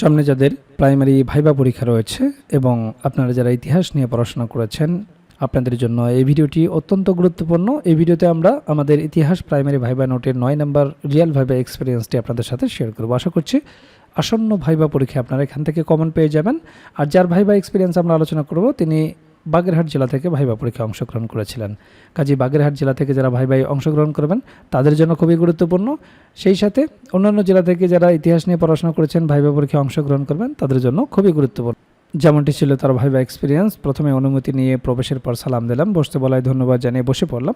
সামনে যাদের primary viva পরীক্ষা রয়েছে এবং আপনারা যারা ইতিহাস নিয়ে পড়াশোনা করেছেন, আপনাদের জন্য এই ভিডিওটি অত্যন্ত গুরুত্বপূর্ণ। এই ভিডিওতে আমরা আমাদের ইতিহাস প্রাইমারি ভাইবা নোটের নয় নম্বর রিয়েল ভাইবা এক্সপিরিয়েন্সটি আপনাদের সাথে শেয়ার করব। আশা করছি আসন্ন ভাইবা পরীক্ষা আপনারা এখান থেকে কমন পেয়ে যাবেন। আর যার ভাইবা এক্সপিরিয়েন্স আমরা আলোচনা করব, তিনি বাগেরহাট জেলা থেকে ভাইবা পরীক্ষায় অংশগ্রহণ করেছিলেন। কাজী বাগেরহাট জেলা থেকে যারা ভাই ভাই অংশগ্রহণ করবেন, তাদের জন্য খুবই গুরুত্বপূর্ণ। সেই সাথে অন্যান্য জেলা থেকে যারা ইতিহাস নিয়ে পড়াশোনা করেছেন ভাইবা পরীক্ষায় অংশগ্রহণ করবেন, তাদের জন্য খুবই গুরুত্বপূর্ণ। যেমনটি ছিল তার ভাইবা এক্সপিরিয়েন্স প্রথমে অনুমতি নিয়ে প্রবেশের পর সালাম দিলাম, বসতে বলায় ধন্যবাদ জানিয়ে বসে পড়লাম।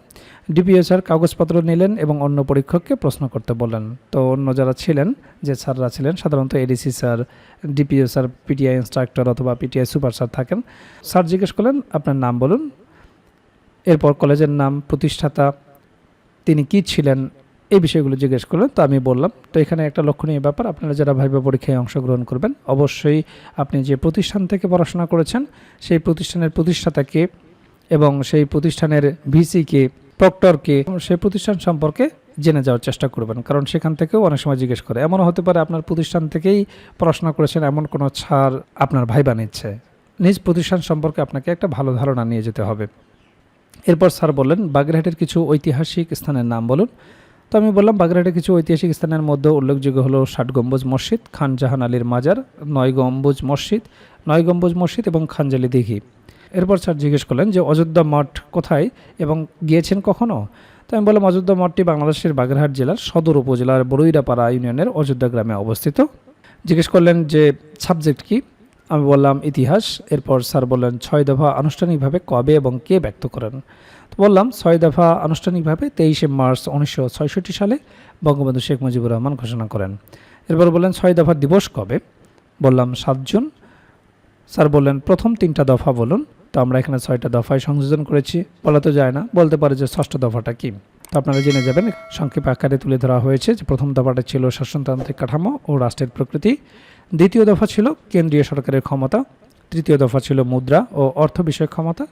ডিপিও স্যার কাগজপত্র নিলেন এবং অন্য পরীক্ষককে প্রশ্ন করতে বললেন। তো অন্য যারা ছিলেন, যে স্যাররা ছিলেন, সাধারণত ADC sir DPO sir PTI instructor অথবা পিটিআই সুপার স্যার থাকেন। স্যার জিজ্ঞেস করলেন, আপনার নাম বলুন? এরপর কলেজের নাম, প্রতিষ্ঠাতা, তিনি কি ছিলেন? এই বিষয়গুলো জিজ্ঞেস করলেন, তো আমি বললাম, তো এখানে একটা লক্ষণীয় ব্যাপার, আপনারা যারা ভাইবা পরীক্ষায় অংশগ্রহণ করবেন, অবশ্যই আপনি যে প্রতিষ্ঠান থেকে পড়াশোনা করেছেন, সেই প্রতিষ্ঠানের প্রতিষ্ঠাতাকে এবং সেই প্রতিষ্ঠানের ভিসিকে, প্রক্টরকে, সেই প্রতিষ্ঠান সম্পর্কে জেনে যাওয়ার চেষ্টা করবেন। কারণ সেখান থেকেও অনেক সময় জিজ্ঞেস করে। এমনও হতে পারে আপনার প্রতিষ্ঠান থেকেই পড়াশোনা করেছেন, এমন কোনো ছাড় আপনার ভাইবা নিচ্ছে। নিজ প্রতিষ্ঠান সম্পর্কে আপনাকে একটা ভালো ধারণা নিয়ে যেতে হবে। এরপর স্যার বললেন, বাগেরহাটের কিছু ঐতিহাসিক স্থানের নাম বলুন। তো আমি বললাম বাগেরহাটের কিছু ঐতিহাসিক স্থানের মধ্যে উল্লেখযোগ্য হলো ষাট গম্বুজ মসজিদ, খান জাহান আলীর মাজার, নয় গম্বুজ মসজিদ, নয় গম্বুজ মসজিদ এবং খানজালি দিঘি। এরপর স্যার জিজ্ঞেস করলেন যে অযোধ্যা মঠ কোথায় এবং গিয়েছেন কখনও তো আমি বললাম, অযোধ্যা মঠটি বাংলাদেশের বাগেরহাট জেলার সদর উপজেলার বড়ুইরাপাড়া ইউনিয়নের অযোধ্যা গ্রামে অবস্থিত। জিজ্ঞেস করলেন যে সাবজেক্ট কি? আমি বললাম, ইতিহাস। এরপর স্যার বললেন, ছয় দফা আনুষ্ঠানিকভাবে কবে এবং কে ব্যক্ত করেন? বললাম, ছয় দফা আনুষ্ঠানিকভাবে তেইশে মার্চ উনিশশো সালে বঙ্গবন্ধু শেখ মুজিবুর রহমান ঘোষণা করেন। এরপর বললেন, ছয় দফা দিবস কবে? বললাম, সাত জুন। স্যার বললেন, প্রথম তিনটা দফা বলুন। তো আমরা এখানে ছয়টা দফায় সংযোজন করেছি। বলা তো যায় না, বলতে পারে যে ষষ্ঠ দফাটা কি? তো আপনারা জেনে যাবেন, সংক্ষেপ আকারে তুলে ধরা হয়েছে যে প্রথম দফাটা ছিল শাসনতান্ত্রিক কাঠামো ও রাষ্ট্রের প্রকৃতি। দ্বিতীয় দফা ছিল কেন্দ্রীয় সরকারের ক্ষমতা। তৃতীয় দফা ছিল মুদ্রা ও অর্থ বিষয়ক ক্ষমতা।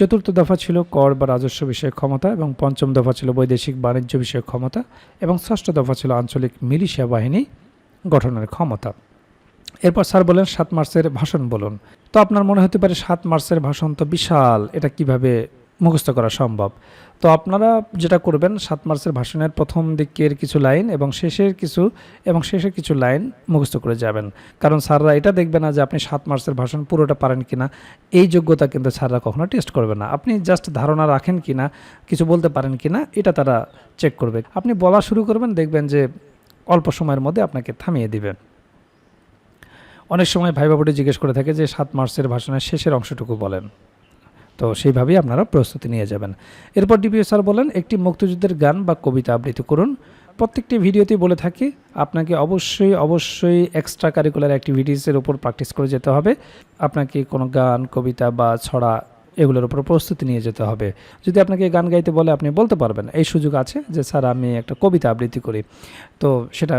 চতুর্থ দফা ছিল কর বা রাজস্ব বিষয়ক ক্ষমতা এবং পঞ্চম দফা ছিল বৈদেশিক বাণিজ্য বিষয়ক ক্ষমতা এবং ষষ্ঠ দফা ছিল আঞ্চলিক মিলিশিয়া বাহিনী গঠনের ক্ষমতা। এরপর স্যার বলেন সাত মার্চের ভাষণ বলুন। তো আপনার মনে হতে পারে সাত মার্চের ভাষণ তো বিশাল। এটা কীভাবে মুখস্থ করা সম্ভব। তো আপনারা যেটা করবেন, সাত মার্চের ভাষণের প্রথম দিকের কিছু লাইন এবং শেষের কিছু এবং শেষের কিছু লাইন মুখস্থ করে যাবেন। কারণ স্যাররা এটা দেখবে না যে আপনি সাত মার্চের ভাষণ পুরোটা পারেন কিনা। এই যোগ্যতা কিন্তু স্যাররা কখনো টেস্ট করবে না। আপনি জাস্ট ধারণা রাখেন কি না কিছু বলতে পারেন কিনা, এটা তারা চেক করবে। আপনি বলা শুরু করবেন, দেখবেন যে অল্প সময়ের মধ্যে আপনাকে থামিয়ে দিবেন অনেক সময় ভাই বাবুটি জিজ্ঞেস করে থাকে যে সাত মার্চের ভাষণের শেষের অংশটুকু বলেন। তো সেইভাবেই আপনারা প্রস্তুতি নিয়ে যাবেন। এরপর ডিপিও স্যার বলেন, একটি মুক্তিযুদ্ধের গান বা কবিতা আবৃত্তি করুন। প্রত্যেকটি ভিডিওতেই বলে থাকি, আপনাকে অবশ্যই অবশ্যই এক্সট্রা কারিকুলার অ্যাক্টিভিটিসের উপর প্র্যাকটিস করে যেতে হবে। আপনাকে কোনো গান, কবিতা বা ছড়া এগুলোর উপর প্রস্তুতি নিয়ে যেতে হবে। যদি আপনাকে গান গাইতে বলে, আপনি বলতে পারবেন। এই সুযোগ আছে যে, স্যার, আমি একটা কবিতা আবৃত্তি করি। তো সেটা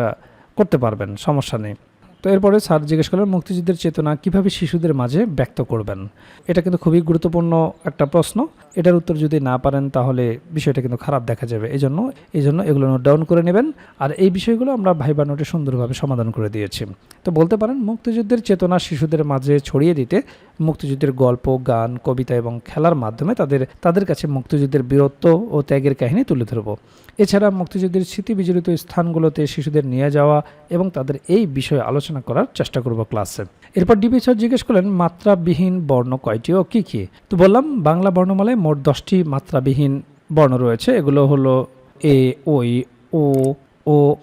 করতে পারবেন, সমস্যা নেই। তো এরপরে স্যার জিজ্ঞেস করলেন, মুক্তিযুদ্ধের চেতনা কীভাবে শিশুদের মাঝে ব্যক্ত করবেন? এটা কিন্তু খুবই গুরুত্বপূর্ণ একটা প্রশ্ন। এটার উত্তর যদি না পারেন, তাহলে বিষয়টা কিন্তু খারাপ দেখা যাবে। এই জন্য এই জন্য এগুলো নোট ডাউন করে নেবেন। আর এই বিষয়গুলো আমরা ভাইবা নোটে সুন্দরভাবে সমাধান করে দিয়েছি। তো বলতে পারেন, মুক্তিযুদ্ধের চেতনা শিশুদের মাঝে ছড়িয়ে দিতে মুক্তিযুদ্ধের গল্প, গান, কবিতা এবং খেলার মাধ্যমে তাদের তাদের কাছে মুক্তিযুদ্ধের বীরত্ব ও ত্যাগের কাহিনী তুলে ধরব। এছাড়া মুক্তিযুদ্ধের স্মৃতি বিজড়িত স্থানগুলোতে শিশুদের নিয়ে যাওয়া এবং তাদের এই বিষয়ে আলোচনা করার চেষ্টা করব ক্লাসে। এরপর ডিবি স্যার জিজ্ঞেস করলেন, মাত্রাবিহীন বর্ণ কয়টি ও কী কী? তো বললাম, বাংলা বর্ণমালায় মোট দশটি মাত্রাবিহীন বর্ণ রয়েছে। এগুলো হলো এ, ওই, ও ও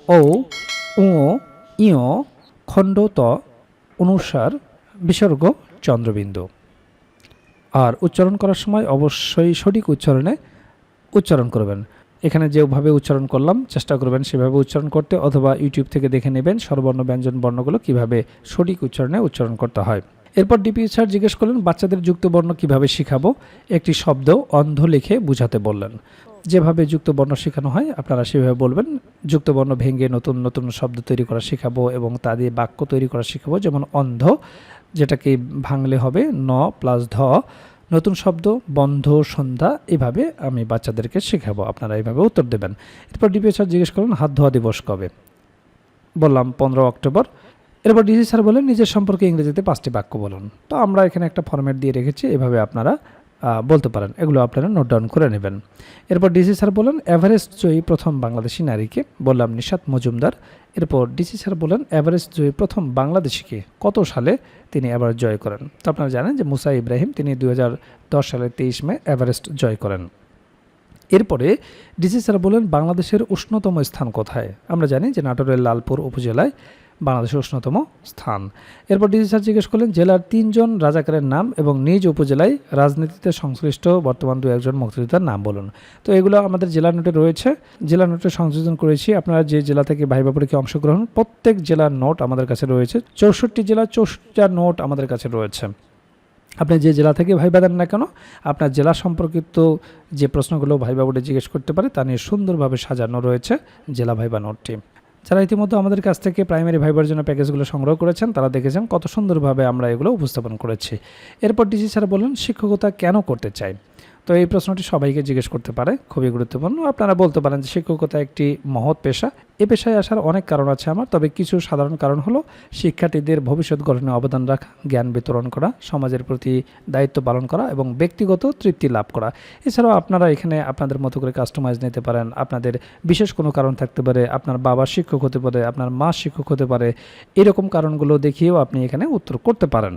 ও ইয়, খণ্ড, ত, অনুসার, বিসর্গ, চন্দ্রবিন্দু। আর উচ্চারণ করার সময় অবশ্যই সঠিক উচ্চারণে উচ্চারণ করবেন। এখানে যেভাবে উচ্চারণ করলাম, চেষ্টা করবেন সেভাবে উচ্চারণ করতে অথবা ইউটিউব থেকে দেখে নেবেন স্বরবর্ণ, ব্যঞ্জন, বর্ণগুলো কীভাবে সঠিক উচ্চারণে উচ্চারণ করতে হয়। এরপর ডিপি স্যার জিজ্ঞেস করলেন, বাচ্চাদের যুক্তবর্ণ কীভাবে শিখাবো? একটি শব্দ অন্ধ লিখে বুঝাতে বললেন। যেভাবে যুক্তবর্ণ শেখানো হয়, আপনারা সেভাবে বলবেন যুক্তবর্ণ ভেঙে নতুন নতুন শব্দ তৈরি করা শেখাবো এবং তা দিয়ে বাক্য তৈরি করা শেখাবো, যেমন অন্ধ, যেটাকে ভাঙলে হবে ন প্লাস ধ নতুন শব্দ, বন্ধ, সন্ধ্যা, এভাবে আমি বাচ্চাদেরকে শেখাবো। আপনারা এইভাবে উত্তর দেবেন। এরপর ডিপিও স্যার জিজ্ঞেস করলেন, হাত ধোয়া দিবস কবে? বললাম, পনেরো অক্টোবর। এরপর ডিসি স্যার বলেন নিজের সম্পর্কে ইংরেজিতে পাঁচটি বাক্য বলুন। তো আমরা এখানে একটা ফরম্যাট দিয়ে রেখেছি, এভাবে আপনারা বলতে পারেন। এগুলো আপনারা নোট ডাউন করে নেবেন। এরপর ডিসি স্যার বলেন এভারেস্ট জয়ী প্রথম বাংলাদেশি নারীকে? বললাম, নিশাত মজুমদার। এরপর ডিসি স্যার বলেন এভারেস্ট জয়ী প্রথম বাংলাদেশিকে কত সালে তিনি এভারেস্ট জয় করেন? তো আপনারা জানেন যে মুসা ইব্রাহিম, তিনি দু সালের তেইশ মে এভারেস্ট জয় করেন। এরপরে ডিসি স্যার বলেন, বাংলাদেশের উষ্ণতম স্থান কোথায়? আমরা জানি যে নাটোরের লালপুর উপজেলায় বাংলাদেশের উষ্ণতম স্থান। এরপর ডিসি স্যার জিজ্ঞেস করলেন, জেলার তিনজন রাজাকারের নাম এবং নিজ উপজেলায় রাজনীতিতে সংশ্লিষ্ট বর্তমান দু একজন মুক্তিযোদ্ধার নাম বলুন। তো এগুলো আমাদের জেলা নোটে রয়েছে। জেলা নোটে সংযোজন করেছি। আপনারা যে জেলা থেকে ভাইবা পরীক্ষায় অংশগ্রহণ, প্রত্যেক জেলার নোট আমাদের কাছে রয়েছে। চৌষট্টি জেলা, চৌষট্টিটা নোট আমাদের কাছে রয়েছে। আপনি যে জেলা থেকে ভাইবা দেন না কেন, আপনার জেলা সম্পর্কিত যে প্রশ্নগুলো ভাইবা বোর্ডে জিজ্ঞেস করতে পারে, তা নিয়ে সুন্দরভাবে সাজানো রয়েছে জেলা ভাইবা নোটটি। যারা ইতিমধ্যে আমাদের কাছ থেকে প্রাইমারি ভাইবার জন্য প্যাকেজগুলো সংগ্রহ করেছেন, তারা দেখেছেন কত সুন্দরভাবে আমরা এগুলো উপস্থাপন করেছি। এরপর ডিজি স্যার বলেন শিক্ষকতা কেন করতে চাই? তো এই প্রশ্নটি সবাইকে জিজ্ঞেস করতে পারে, খুবই গুরুত্বপূর্ণ। আপনারা বলতে পারেন যে শিক্ষকতা একটি মহৎ পেশা। এ পেশায় আসার অনেক কারণ আছে আমার, তবে কিছু সাধারণ কারণ হলো শিক্ষার্থীদের ভবিষ্যৎ গঠনে অবদান রাখা, জ্ঞান বিতরণ করা, সমাজের প্রতি দায়িত্ব পালন করা এবং ব্যক্তিগত তৃপ্তি লাভ করা। এছাড়াও আপনারা এখানে আপনাদের মতো করে কাস্টমাইজ নিতে পারেন, আপনাদের বিশেষ কোনো কারণ থাকতে পারে, আপনার বাবা শিক্ষক হতে পারে, আপনার মা শিক্ষক হতে পারে, এরকম কারণগুলো দেখিয়েও আপনি এখানে উত্তর করতে পারেন।